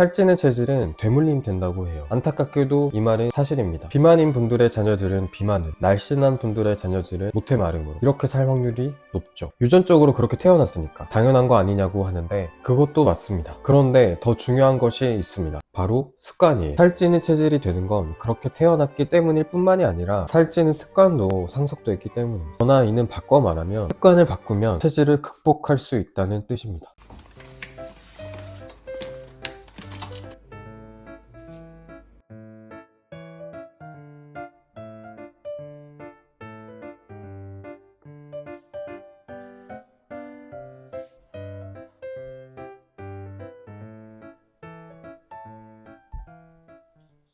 살찌는 체질은 되물림 된다고 해요. 안타깝게도 이 말은 사실입니다. 비만인 분들의 자녀들은 비만을, 날씬한 분들의 자녀들은 모태 마름으로 이렇게 살 확률이 높죠. 유전적으로 그렇게 태어났으니까 당연한 거 아니냐고 하는데 그것도 맞습니다. 그런데 더 중요한 것이 있습니다. 바로 습관이에요. 살찌는 체질이 되는 건 그렇게 태어났기 때문일 뿐만이 아니라 살찌는 습관도 상속됐기 때문입니다. 저나 이는 바꿔 말하면 습관을 바꾸면 체질을 극복할 수 있다는 뜻입니다.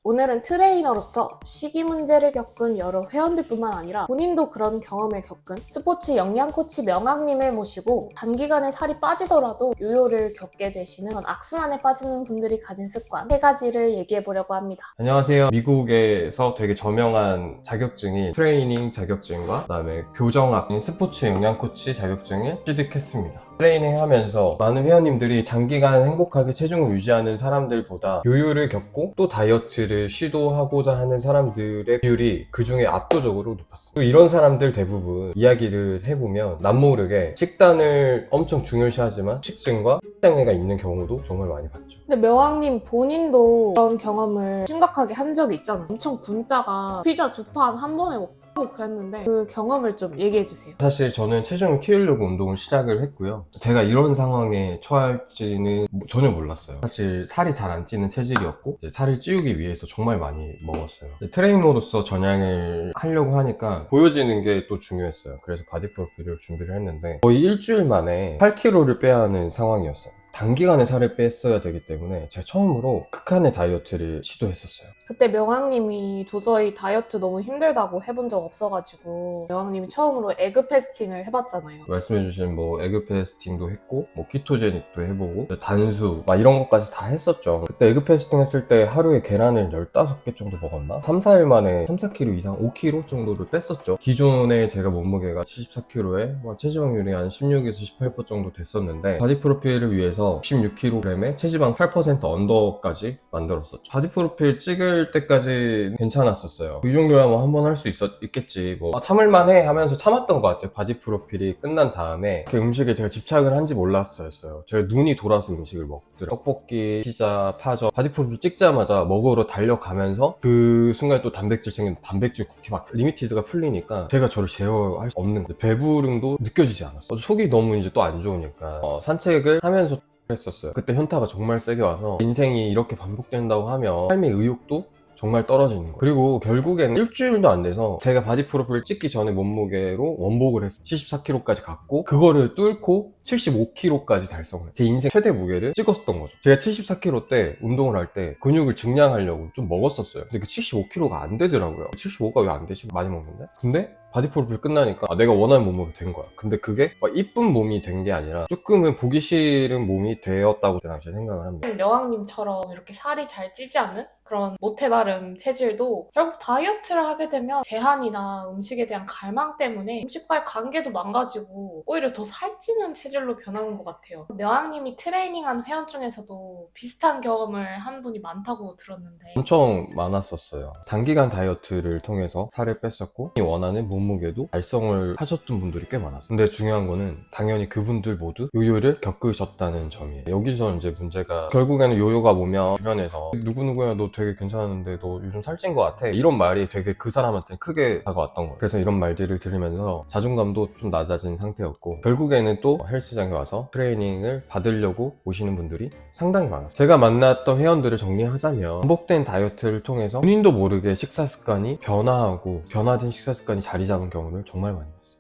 오늘은 트레이너로서 식이 문제를 겪은 여러 회원들뿐만 아니라 본인도 그런 경험을 겪은 스포츠 영양 코치 명학님을 모시고 단기간에 살이 빠지더라도 요요를 겪게 되시는 악순환에 빠지는 분들이 가진 습관 세 가지를 얘기해 보려고 합니다. 안녕하세요. 미국에서 되게 저명한 자격증인 트레이닝 자격증과 그다음에 교정학인 스포츠 영양 코치 자격증을 취득했습니다. 트레이닝 하면서 많은 회원님들이 장기간 행복하게 체중을 유지하는 사람들보다 요요를 겪고 또 다이어트를 시도하고자 하는 사람들의 비율이 그 중에 압도적으로. 또 이런 사람들 대부분 이야기를 해보면 남모르게 식단을 엄청 중요시하지만 식증과 식장애가 있는 경우도 정말 많이 봤죠. 근데 명학님 본인도 그런 경험을 심각하게 한 적이 있잖아요. 엄청 굶다가 피자 두 판 한 번에 먹고 그랬는데 그 경험을 좀 얘기해 주세요. 사실 저는 체중을 키우려고 운동을 시작을 했고요. 제가 이런 상황에 처할지는 뭐- 전혀 몰랐어요. 사실 살이 잘 안 찌는 체질이었고 이제 살을 찌우기 위해서 정말 많이 먹었어요. 트레이너로서 전향을 하려고 하니까 보여지는 게 또 중요했어요. 그래서 바디 프로필을 준비를 했는데 거의 일주일 만에 8kg를 빼야 하는 상황이었어요. 단기간에 살을 뺐어야 되기 때문에 제가 처음으로 극한의 다이어트를 시도했었어요. 그때 명학님이 도저히 다이어트 너무 힘들다고 해본 적 없어가지고 명학님이 처음으로 에그 패스팅을 해봤잖아요. 말씀해주신 뭐 에그 패스팅도 했고 뭐 키토제닉도 해보고 단수 막 이런 것까지 다 했었죠 그때 에그 패스팅 했을 때 하루에 계란을 15개 정도 먹었나? 3, 4일 만에 3, 4kg 이상 5kg 정도를 뺐었죠 기존에 제가 몸무게가 74kg에 뭐 체지방률이 한 16에서 18% 정도 됐었는데 바디 프로필을 위해서 16kg에 체지방 8% 언더까지 만들었었죠. 바디 프로필 찍을 때까지 괜찮았었어요. 이 정도야 뭐 한 번 할 수 있겠지. 뭐 아, 참을만해 하면서 참았던 것 같아요. 바디 프로필이 끝난 다음에 그 음식에 제가 집착을 한지 몰랐어요. 제가 눈이 돌아서 음식을 먹더라고요. 떡볶이, 피자, 파전. 바디 프로필 찍자마자 먹으러 달려가면서 그 순간에 또 단백질 챙긴 단백질 쿠키 막 리미티드가 풀리니까 제가 저를 제어할 수 없는 거예요. 배부름도 느껴지지 않았어 속이 너무 이제 또 안 좋으니까. 어, 산책을 하면서 했었어요 그때 현타가 정말 세게 와서 인생이 이렇게 반복된다고 하면 삶의 의욕도 정말 떨어지는 거예요. 그리고 결국에는 일주일도 안 돼서 제가 바디 프로필 찍기 전에 몸무게로 원복을 했어요. 74kg까지 갔고 그거를 뚫고 75kg까지 달성을. 제 인생 최대 무게를 찍었던 거죠. 제가 74kg 때 운동을 할 때 근육을 증량하려고 좀 먹었었어요. 근데 그 75kg가 안 되더라고요. 75가 왜 안 되지? 많이 먹는데? 근데 바디 프로필 끝나니까 아, 내가 원하는 몸무게 된 거야. 근데 그게 막 이쁜 몸이 된 게 아니라 조금은 보기 싫은 몸이 되었다고 그때 당시에 생각을 합니다. 명학님처럼 이렇게 살이 잘 찌지 않는 그런 모태바름 체질도 결국 다이어트를 하게 되면 제한이나 음식에 대한 갈망 때문에 음식과의 관계도 망가지고 오히려 더 살찌는 체질로 변하는 것 같아요. 명학님이 트레이닝한 회원 중에서도 비슷한 경험을 한 분이 많다고 들었는데 엄청 많았었어요. 단기간 다이어트를 통해서 살을 뺐었고 원하는 몸 무게도 달성을 하셨던 분들이 꽤 많았어요. 근데 중요한 거는 당연히 그분들 모두 요요를 겪으셨다는 점이에요. 여기서 이제 문제가 결국에는 요요가 오면 주변에서 누구누구야 너 되게 괜찮은데 너 요즘 살찐 것 같아 이런 말이 되게 그 사람한테 크게 다가왔던 거예요. 그래서 이런 말들을 들으면서 자존감도 좀 낮아진 상태였고 결국에는 또 헬스장에 와서 트레이닝을 받으려고 오시는 분들이 상당히 많았어요. 제가 만났던 회원들을 정리하자면 반복된 다이어트를 통해서 본인도 모르게 식사 습관이 변화하고 변화된 식사 습관이 자리 잡은 경우를 정말 많이 봤어요.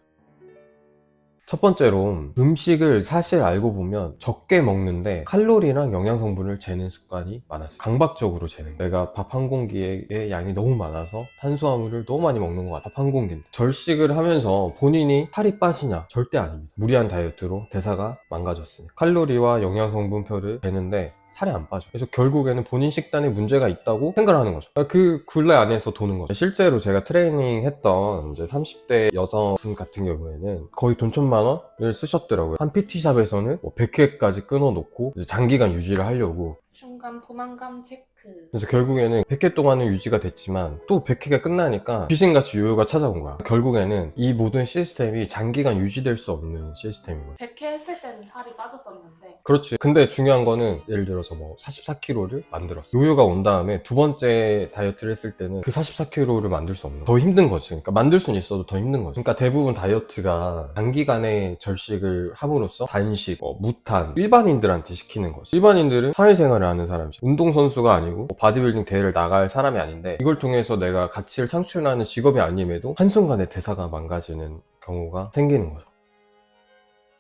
첫 번째로 음식을 사실 알고 보면 적게 먹는데 칼로리랑 영양 성분을 재는 습관이 많았어요. 강박적으로 재는. 내가 밥 한 공기의 양이 너무 많아서 탄수화물을 너무 많이 먹는 것 같아. 밥 한 공기인데. 절식을 하면서 본인이 살이 빠지냐? 절대 아닙니다. 무리한 다이어트로 대사가 망가졌으니 칼로리와 영양 성분표를 재는데 살이 안 빠져. 그래서 결국에는 본인 식단에 문제가 있다고 생각을 하는 거죠. 그 굴레 안에서 도는 거죠. 실제로 제가 트레이닝 했던 이제 30대 여성분 같은 경우에는 거의 돈 천만 원을 쓰셨더라고요. 한 PT샵에서는 뭐 100회까지 끊어놓고 이제 장기간 유지를 하려고 중간 포만감 체크. 그래서 결국에는 100회 동안은 유지가 됐지만 또 100회가 끝나니까 귀신같이 요요가 찾아온 거야. 결국에는 이 모든 시스템이 장기간 유지될 수 없는 시스템인 거야. 100회 했을 때는 살이 빠졌었는데 그렇지. 근데 중요한 거는 예를 들어서 뭐 44kg를 만들었어. 요요가 온 다음에 두 번째 다이어트를 했을 때는 그 44kg를 만들 수 없는 거야. 더 힘든 거지. 그러니까 만들 수는 있어도 더 힘든 거지. 그러니까 대부분 다이어트가 단기간에 절식을 함으로써 단식, 뭐 무탄, 일반인들한테 시키는 거지. 일반인들은 사회생활을 하는 사람이지. 운동선수가 아니고 뭐 바디빌딩 대회를 나갈 사람이 아닌데 이걸 통해서 내가 가치를 창출하는 직업이 아님에도 한순간에 대사가 망가지는 경우가 생기는 거죠.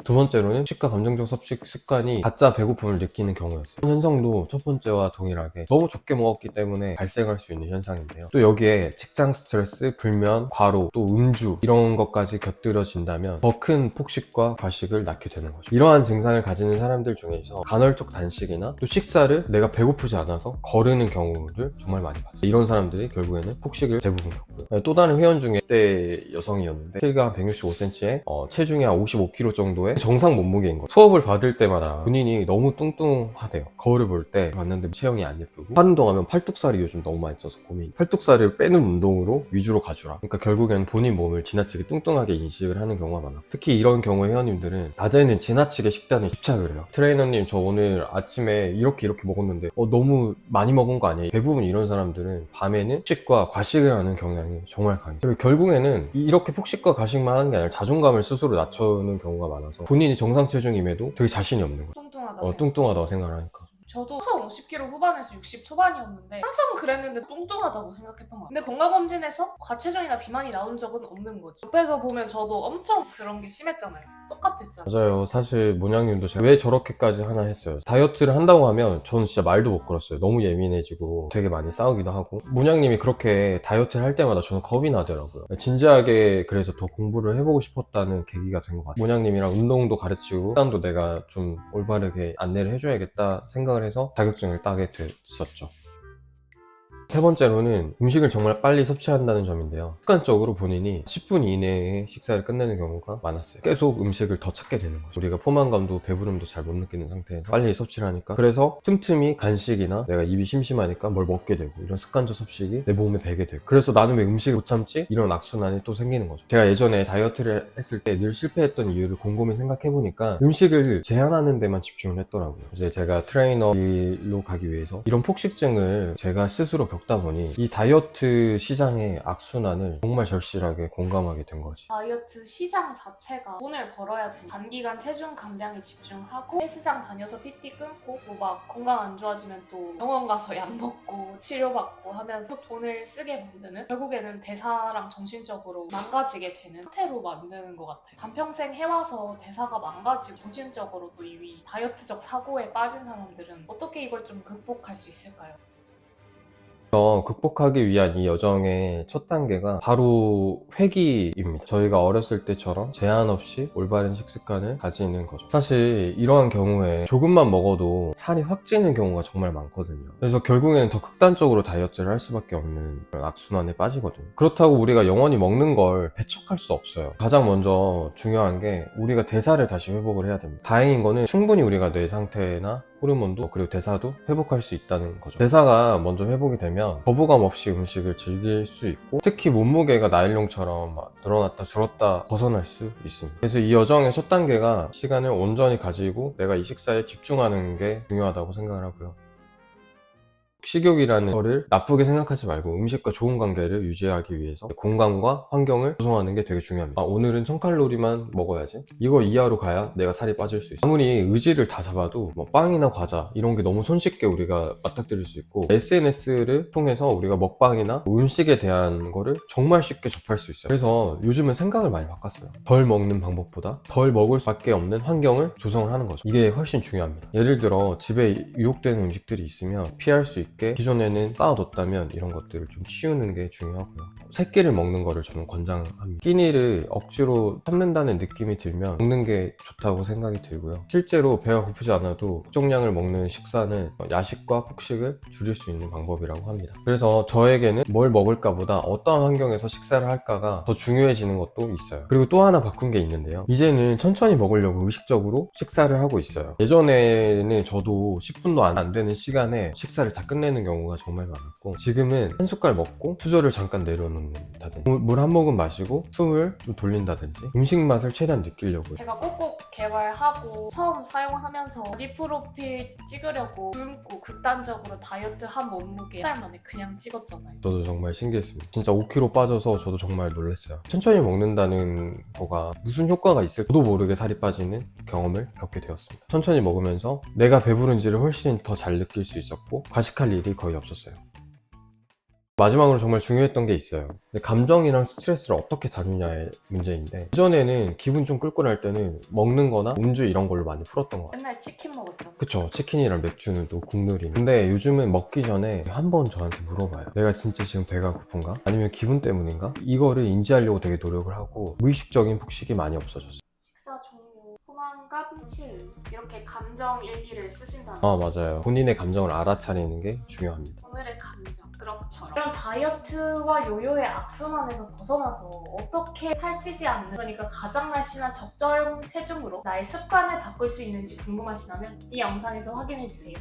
두 번째로는 식과 감정적 섭식 습관이 가짜 배고픔을 느끼는 경우였어요. 현상도 첫 번째와 동일하게 너무 적게 먹었기 때문에 발생할 수 있는 현상인데요. 또 여기에 직장 스트레스, 불면, 과로, 또 음주 이런 것까지 곁들여진다면 더 큰 폭식과 과식을 낳게 되는 거죠. 이러한 증상을 가지는 사람들 중에서 간헐적 단식이나 또 식사를 내가 배고프지 않아서 거르는 경우를 정말 많이 봤어요. 이런 사람들이 결국에는 폭식을 대부분 겪고요. 또 다른 회원 중에 그때 여성이었는데 키가 165cm에 체중이 한 55kg 정도의 정상 몸무게인 거죠. 수업을 받을 때마다 본인이 너무 뚱뚱하대요. 거울을 볼 때 봤는데 체형이 안 예쁘고 하는 동안면 팔뚝살이 요즘 너무 많이 쪄서 고민. 팔뚝살을 빼는 운동으로 위주로 가주라. 그러니까 결국엔 본인 몸을 지나치게 뚱뚱하게 인식을 하는 경우가 많아. 특히 이런 경우의 회원님들은 낮에는 지나치게 식단에 집착을 해요. 트레이너님 저 오늘 아침에 이렇게 이렇게 먹었는데 어, 너무 많이 먹은 거 아니에요? 대부분 이런 사람들은 밤에는 폭식과 과식을 하는 경향이 정말 강해요. 그리고 결국에는 이렇게 폭식과 과식만 하는 게 아니라 자존감을 스스로 낮추는 경우가 많아서 본인이 정상 체중임에도 되게 자신이 없는 거예요. 뚱뚱하다. 어, 뚱뚱하다고 생각을 하니까. 저도 항상 50kg 후반에서 60 초반이었는데 항상 그랬는데 뚱뚱하다고 생각했던 것 같아요. 근데 건강검진에서 과체중이나 비만이 나온 적은 없는 거지. 옆에서 보면 저도 엄청 그런 게 심했잖아요. 똑같았잖아요. 맞아요. 사실 모냥님도 제가 왜 저렇게까지 하나 했어요. 다이어트를 한다고 하면 저는 진짜 말도 못 걸었어요. 너무 예민해지고 되게 많이 싸우기도 하고. 모냥님이 그렇게 다이어트를 할 때마다 저는 겁이 나더라고요. 진지하게 그래서 더 공부를 해보고 싶었다는 계기가 된 것 같아요. 모냥님이랑 운동도 가르치고 식단도 내가 좀 올바르게 안내를 해줘야겠다 생각을 해서 자격증을 따게 됐었죠. 세 번째로는 음식을 정말 빨리 섭취한다는 점인데요. 습관적으로 본인이 10분 이내에 식사를 끝내는 경우가 많았어요. 계속 음식을 더 찾게 되는 거죠. 우리가 포만감도 배부름도 잘 못 느끼는 상태에서 빨리 섭취를 하니까 그래서 틈틈이 간식이나 내가 입이 심심하니까 뭘 먹게 되고 이런 습관적 섭식이 내 몸에 배게 되고 그래서 나는 왜 음식을 못 참지? 이런 악순환이 또 생기는 거죠. 제가 예전에 다이어트를 했을 때 늘 실패했던 이유를 곰곰이 생각해 보니까 음식을 제한하는 데만 집중을 했더라고요. 이제 제가 트레이너로 가기 위해서 이런 폭식증을 제가 스스로 겪다 보니 이 다이어트 시장의 악순환을 정말 절실하게 공감하게 된 거지. 다이어트 시장 자체가 돈을 벌어야 돼. 단기간 체중 감량에 집중하고 헬스장 다녀서 PT 끊고 뭐 막 건강 안 좋아지면 또 병원 가서 약 먹고 치료받고 하면서 돈을 쓰게 만드는 결국에는 대사랑 정신적으로 망가지게 되는 상태로 만드는 것 같아요. 반평생 해와서 대사가 망가지고 정신적으로도 이미 다이어트적 사고에 빠진 사람들은 어떻게 이걸 좀 극복할 수 있을까요? 극복하기 위한 이 여정의 첫 단계가 바로 회기입니다. 저희가 어렸을 때처럼 제한 없이 올바른 식습관을 가지는 거죠. 사실 이러한 경우에 조금만 먹어도 살이 확 찌는 경우가 정말 많거든요. 그래서 결국에는 더 극단적으로 다이어트를 할 수밖에 없는 악순환에 빠지거든요. 그렇다고 우리가 영원히 먹는 걸 배척할 수 없어요. 가장 먼저 중요한 게 우리가 대사를 다시 회복을 해야 됩니다. 다행인 거는 충분히 우리가 내 상태나 호르몬도 그리고 대사도 회복할 수 있다는 거죠. 대사가 먼저 회복이 되면 거부감 없이 음식을 즐길 수 있고 특히 몸무게가 나일론처럼 막 늘어났다 줄었다 벗어날 수 있습니다. 그래서 이 여정의 첫 단계가 시간을 온전히 가지고 내가 이 식사에 집중하는 게 중요하다고 생각을 하고요. 식욕이라는 거를 나쁘게 생각하지 말고 음식과 좋은 관계를 유지하기 위해서 공간과 환경을 조성하는 게 되게 중요합니다. 아, 오늘은 1000칼로리만 먹어야지. 이거 이하로 가야 내가 살이 빠질 수 있어. 아무리 의지를 다 잡아도 뭐 빵이나 과자 이런 게 너무 손쉽게 우리가 맞닥뜨릴 수 있고 SNS를 통해서 우리가 먹방이나 음식에 대한 거를 정말 쉽게 접할 수 있어요. 그래서 요즘은 생각을 많이 바꿨어요. 덜 먹는 방법보다 덜 먹을 수밖에 없는 환경을 조성을 하는 거죠. 이게 훨씬 중요합니다. 예를 들어 집에 유혹되는 음식들이 있으면 피할 수 있고 있게 기존에는 쌓아뒀다면 이런 것들을 좀 치우는 게 중요하고요. 새끼를 먹는 거를 저는 권장합니다. 끼니를 억지로 참는다는 느낌이 들면 먹는 게 좋다고 생각이 들고요. 실제로 배가 고프지 않아도 적정량을 먹는 식사는 야식과 폭식을 줄일 수 있는 방법이라고 합니다. 그래서 저에게는 뭘 먹을까 보다 어떠한 환경에서 식사를 할까가 더 중요해지는 것도 있어요. 그리고 또 하나 바꾼 게 있는데요. 이제는 천천히 먹으려고 의식적으로 식사를 하고 있어요. 예전에는 저도 10분도 안, 안 되는 시간에 식사를 다 끝내 는 경우가 정말 많았고 지금은 한 숟갈 먹고 수저를 잠깐 내려놓는다든지 물 한 모금 마시고 숨을 좀 돌린다든지 음식 맛을 최대한 느끼려고 제가 꼭꼭 개발하고 처음 사용하면서 리 프로필 찍으려고 굶고 극단적으로 다이어트 한 몸무게 한 달 만에 그냥 찍었잖아요. 저도 정말 신기했습니다. 진짜 5kg 빠져서 저도 정말 놀랐어요. 천천히 먹는다는 거가 무슨 효과가 있을까 저도 모르게 살이 빠지는 경험을 겪게 되었습니다. 천천히 먹으면서 내가 배부른지를 훨씬 더 잘 느낄 수 있었고 과식할 일이 거의 없었어요. 마지막으로 정말 중요했던 게 있어요. 감정이랑 스트레스를 어떻게 다루냐의 문제인데 이전에는 기분 좀 꿀꿀할 때는 먹는 거나 음주 이런 걸로 많이 풀었던 것 같아요. 맨날 치킨 먹었잖아. 그쵸 치킨이랑 맥주는 또 국룰이 근데 요즘은 먹기 전에 한 번 저한테 물어봐요 내가 진짜 지금 배가 고픈가? 아니면 기분 때문인가? 이거를 인지하려고 되게 노력을 하고 무의식적인 폭식이 많이 없어졌어요 포만감, 치유 이렇게 감정 일기를 쓰신다는 아 맞아요. 본인의 감정을 알아차리는 게 중요합니다. 오늘의 감정 그럭처럼 이런 다이어트와 요요의 악순환에서 벗어나서 어떻게 살찌지 않는 그러니까 가장 날씬한 적정 체중으로 나의 습관을 바꿀 수 있는지 궁금하시다면 이 영상에서 확인해주세요